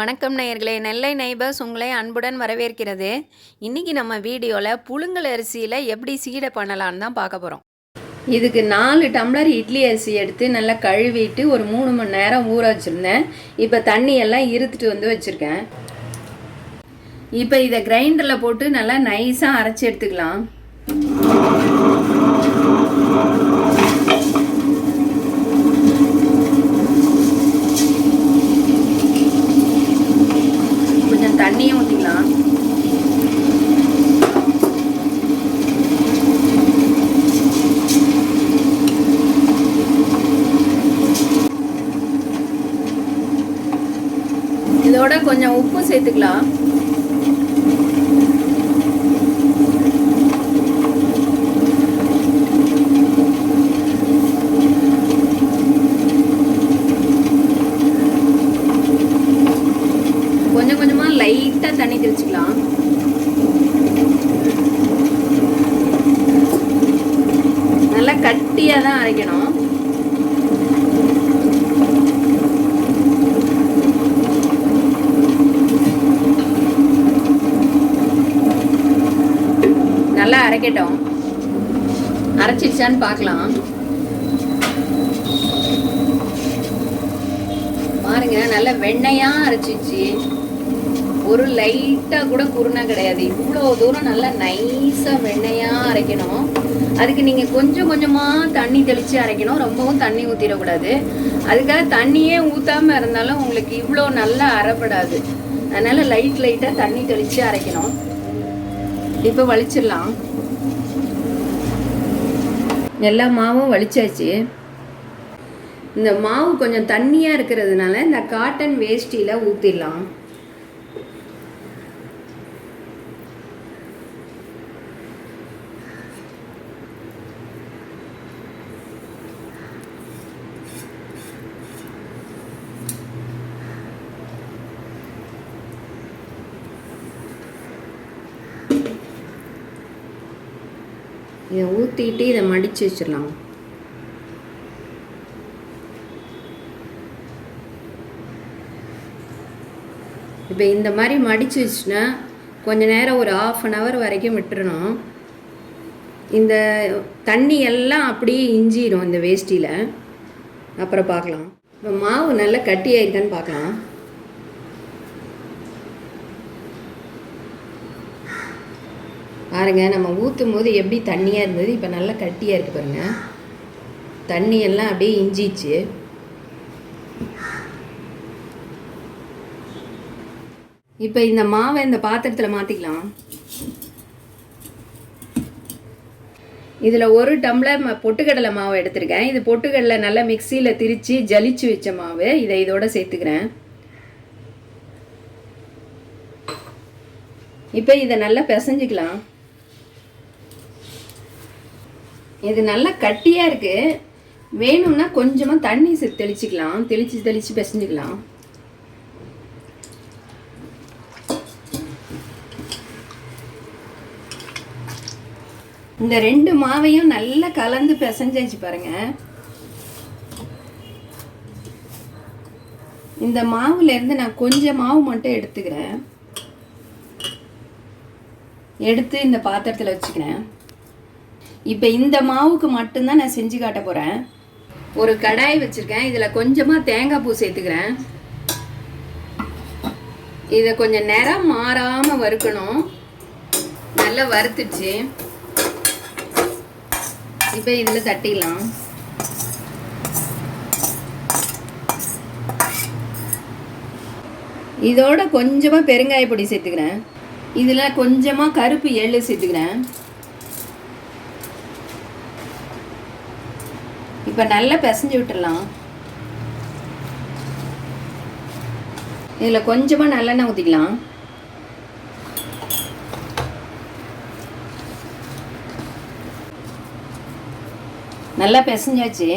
வணக்கம் நேயர்களே. நெல்லை நெய்பர்ஸ் உங்களை அன்புடன் வரவேற்கிறது. இன்றைக்கி நம்ம வீடியோவில் புழுங்கல் அரிசியில் எப்படி சீடை பண்ணலான்னு தான் பார்க்க போகிறோம் இதுக்கு நாலு டம்ளர் இட்லி அரிசி எடுத்து நல்லா கழுவிட்டு ஒரு மூணு மணி நேரம் ஊற வச்சுருந்தேன். இப்போ தண்ணியெல்லாம் இருத்துட்டு வந்து வச்சுருக்கேன். இப்போ இதை கிரைண்டரில் போட்டு நல்லா நைஸாக அரைச்சி எடுத்துக்கலாம் கொஞ்சம் தண்ணியும் ஊற்றிக்கலாம் இதோட கொஞ்சம் உப்பு சேர்த்துக்கலாம். கொஞ்சம் கொஞ்சமாக லைட்டாக தண்ணி தெளிச்சுக்கலாம். நல்லா கட்டியாக தான் அரைக்கணும் நல்லா அரைக்கட்டும். அரைச்சிடுச்சான்னு பார்க்கலாம். பாருங்க நல்லா வெண்ணையா அரைச்சிச்சு ஒரு லைட்டாக கூட குருணை கிடையாது. இவ்வளோ தூரம் நல்லா நைஸாக வெண்ணையா அரைக்கணும். அதுக்கு நீங்கள் கொஞ்சம் கொஞ்சமா தண்ணி தெளித்து அரைக்கணும். ரொம்பவும் தண்ணி ஊற்றிடக்கூடாது அதுக்காக தண்ணியே ஊற்றாமல் இருந்தாலும் உங்களுக்கு இவ்வளோ நல்லா அரைப்படாது அதனால லைட் லைட்டாக தண்ணி தெளித்து அரைக்கணும். இப்போ வலிச்சிடலாம். எல்லா மாவும் வலிச்சாச்சு. இந்த மாவு கொஞ்சம் தண்ணியாக இருக்கிறதுனால இந்த காட்டன் வேஷ்டியில் ஊற்றிடலாம் இதை ஊற்றிட்டு இதை மடித்து வச்சிடலாம். இப்போ இந்த மாதிரி மடித்து வச்சுன்னா கொஞ்ச நேரம் ஒரு ஆஃப் அன் ஹவர் வரைக்கும் விட்டுறணும். இந்த தண்ணி எல்லாம் அப்படியே இஞ்சிடும் இந்த வேஷ்டியில் அப்புறம் பார்க்கலாம். இப்போ மாவு நல்லா கட்டி ஆயிருக்கான்னு பார்க்கலாம். பாருங்க நம்ம ஊற்றும் போது எப்படி தண்ணியாக இருந்தது? இப்போ நல்லா கட்டியாக இருக்கு பாருங்க. தண்ணி எல்லாம் அப்படியே இஞ்சிச்சு. இப்போ இந்த மாவை இந்த பாத்திரத்தில் மாற்றிக்கலாம் இதில் ஒரு டம்ளர் பொட்டுக்கடலை மாவு எடுத்திருக்கேன். இது பொட்டுக்கடலை நல்லா மிக்சியில் திரித்து ஜலிச்சு வச்ச மாவு. இதை இதோட சேர்த்துக்கிறேன். இப்போ இதை நல்லா பிசைஞ்சிக்கலாம். இது நல்லா கட்டியாக இருக்குது வேணும்னா கொஞ்சமாக தண்ணி தெளிச்சிக்கலாம் தெளிச்சுக்கலாம். தெளித்து தெளித்து பிசைஞ்சுக்கலாம். இந்த ரெண்டு மாவையும் நல்லா கலந்து பிசைஞ்சாச்சு பாருங்க. இந்த மாவுல இருந்து நான் கொஞ்சம் மாவு மட்டும் எடுத்துக்கிறேன். எடுத்து இந்த பாத்திரத்தில் வச்சுக்கிறேன். இப்போ இந்த மாவுக்கு மட்டும்தான் நான் செஞ்சு காட்ட போகிறேன் ஒரு கடாய் வச்சுருக்கேன். இதில் கொஞ்சமாக தேங்காய் பூ சேர்த்துக்கிறேன். இதை கொஞ்சம் நிறம் மாறாமல் வறுக்கணும். நல்லா வறுத்துச்சு. இப்போ இதில் தட்டிடலாம். இதோட கொஞ்சமாக பெருங்காய பொடி சேர்த்துக்கிறேன். இதில் கொஞ்சமாக கருப்பு எள்ளு சேர்த்துக்கிறேன். இப்போ நல்லா பிசைஞ்சு விட்டுடலாம். இதில் கொஞ்சமாக நல்லெண்ணெய் ஊற்றிக்கலாம் நல்லா பிசைஞ்சாச்சு.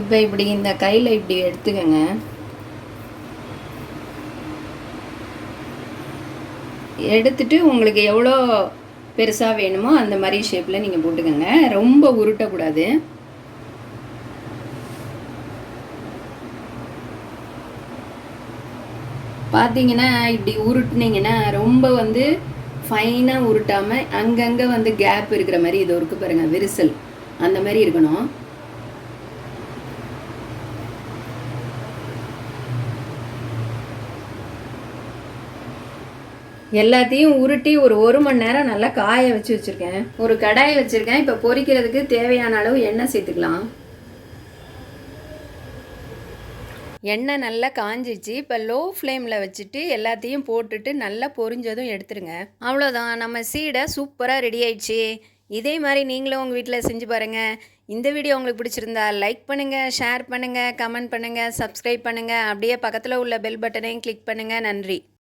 இப்போ இப்படி இந்த கையில் இப்படி எடுத்துக்கோங்க. எடுத்துட்டு உங்களுக்கு எவ்வளோ பெருசாக வேணுமோ அந்த மாதிரி ஷேப்பில் நீங்கள் போட்டுக்கோங்க. ரொம்ப உருட்டக்கூடாது. பார்த்தீங்கன்னா இப்படி உருட்டுனீங்கன்னா ரொம்ப வந்து ஃபைனாக உருட்டாமல் அங்கங்கே வந்து கேப் இருக்கிற மாதிரி இது இருக்கு பாருங்கள் விரிசல். அந்த மாதிரி இருக்கணும். எல்லாத்தையும் உருட்டி ஒரு ஒரு மணி நேரம் நல்லா காய வச்சு வச்சுருக்கேன். ஒரு கடாய் வச்சுருக்கேன். இப்போ பொரிக்கிறதுக்கு தேவையான அளவு எண்ணெய் சேர்த்துக்கலாம். எண்ணெய் நல்லா காஞ்சிச்சு. இப்போ லோ ஃப்ளேமில் வச்சுட்டு எல்லாத்தையும் போட்டுட்டு நல்லா பொரிஞ்சதும் எடுத்துருங்க. அவ்வளோதான் நம்ம சீடை சூப்பராக ரெடி ஆயிடுச்சு. இதே மாதிரி நீங்களும் உங்கள் வீட்டில் செஞ்சு பாருங்கள் இந்த வீடியோ உங்களுக்கு பிடிச்சிருந்தா லைக் பண்ணுங்கள் ஷேர் பண்ணுங்கள் கமெண்ட் பண்ணுங்கள் சப்ஸ்கிரைப் பண்ணுங்கள் அப்படியே பக்கத்தில் உள்ள பெல் பட்டனையும் கிளிக் பண்ணுங்கள் நன்றி.